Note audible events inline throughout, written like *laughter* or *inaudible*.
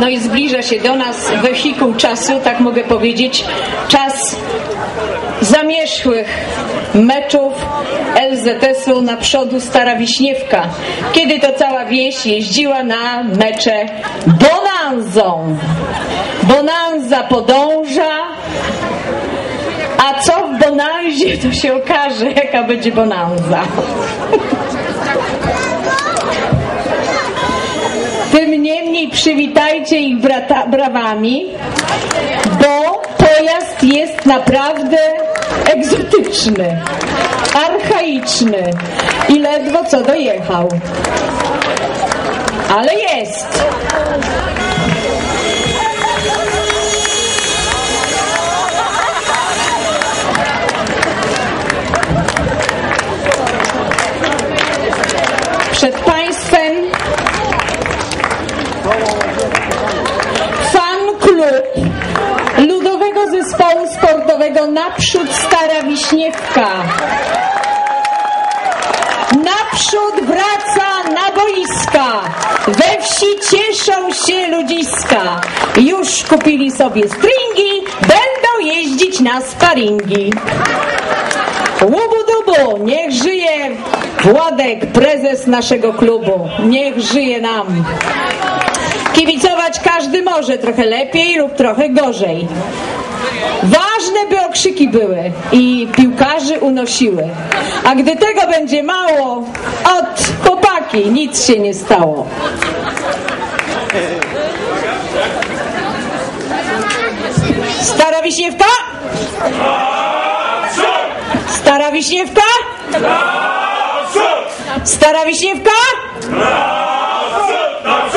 No i zbliża się do nas wehikuł czasu, tak mogę powiedzieć, czas zamierzchłych meczów LZS-u na przodu Stara Wiśniewka, kiedy to cała wieś jeździła na mecze bonanzą. Bonanza podąża, a co w bonanzie to się okaże, jaka będzie bonanza. *laughs* Tym niemniej przywitajcie ich brata, brawami, bo pojazd jest naprawdę egzotyczny, archaiczny i ledwo co dojechał. Ale jest. Sportowego Naprzód Stara Wiśniewka. Naprzód wraca na boiska. We wsi cieszą się ludziska. Już kupili sobie stringi, będą jeździć na sparingi. Łubu dubu, niech żyje Władek, prezes naszego klubu. Niech żyje nam. Kibicować każdy może, trochę lepiej lub trochę gorzej. Ważne, by okrzyki były i piłkarzy unosiły. A gdy tego będzie mało, od chłopaki nic się nie stało. Stara Wiśniewka? Stara Wiśniewka? Stara Wiśniewka? Bałkańska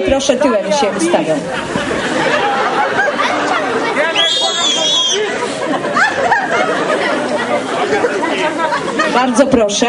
Dziewczyny proszę tyłem się ustawią. Bardzo proszę.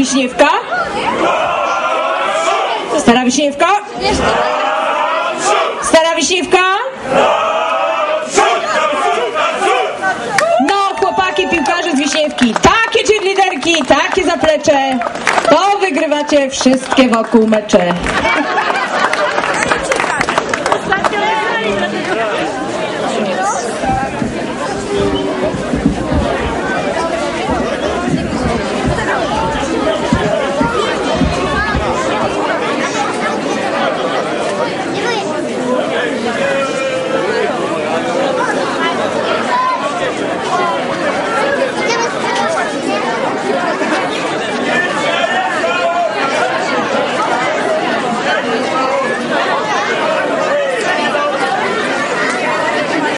Wiśniewka? Stara Wiśniewka? Stara Wiśniewka? No, chłopaki, piłkarze z Wiśniewki, takie cheerleaderki, takie zaplecze, to wygrywacie wszystkie wokół mecze.